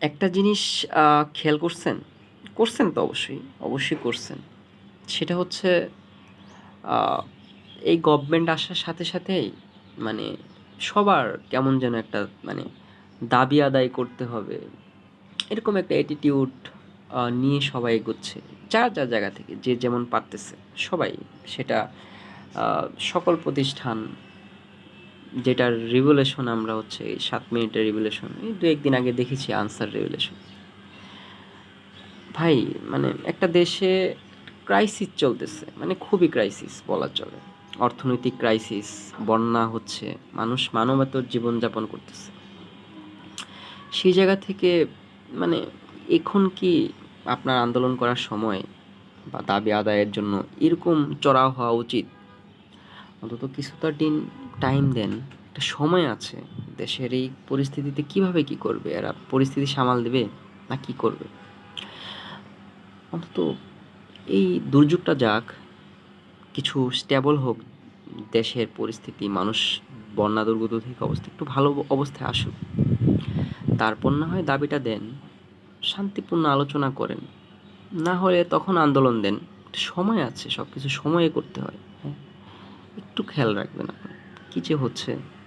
একটা জিনিস খেয়াল করছেন? করছেন তো অবশ্যই অবশ্যই করছেন। সেটা হচ্ছে এই গভর্নমেন্ট আসার সাথে সাথেই মানে সবার কেমন যেন একটা মানে দাবি আদায় করতে হবে। এরকম একটা অ্যাটিটিউড নিয়ে সবাই এগোচ্ছে। যার যার জায়গা থেকে, যে যেমন পারতেছে, সবাই সেটা সকল প্রতিষ্ঠান যেটার রিভুলেশন আমরা হচ্ছে এই সাত মিনিটের রিভুলেশন এই দু একদিন আগে দেখেছি আনসার রিভুলেশন ভাই মানে একটা দেশে ক্রাইসিস চলতেছে মানে খুবই ক্রাইসিস বলা চলে। অর্থনৈতিক ক্রাইসিস বন্যা হচ্ছে, মানুষ মানবতার জীবনযাপন করতেছে। সেই জায়গা থেকে মানে এখন কি আপনার আন্দোলন করার সময় বা দাবি আদায়ের জন্য এরকম চড়াও হওয়া উচিত? অন্তত কিছুটা দিন টাইম দেন। একটা সময় আছে। দেশের এই পরিস্থিতিতে কীভাবে কি করবে? এরা পরিস্থিতি সামাল দেবে না কি করবে? অন্তত এই দুর্যোগটা যাক, কিছু স্টেবল হোক, দেশের পরিস্থিতি, মানুষ বন্যা দুর্গত থেকে অবস্থা একটু ভালো অবস্থায় আসুক। তারপর না হয় দাবিটা দেন, শান্তিপূর্ণ আলোচনা করেন। না হলে তখন আন্দোলন দেন। সময় আছে সব কিছু সময়ে করতে হয়। হ্যাঁ। একটু খেয়াল রাখবেন আপনার। কী যে হচ্ছে।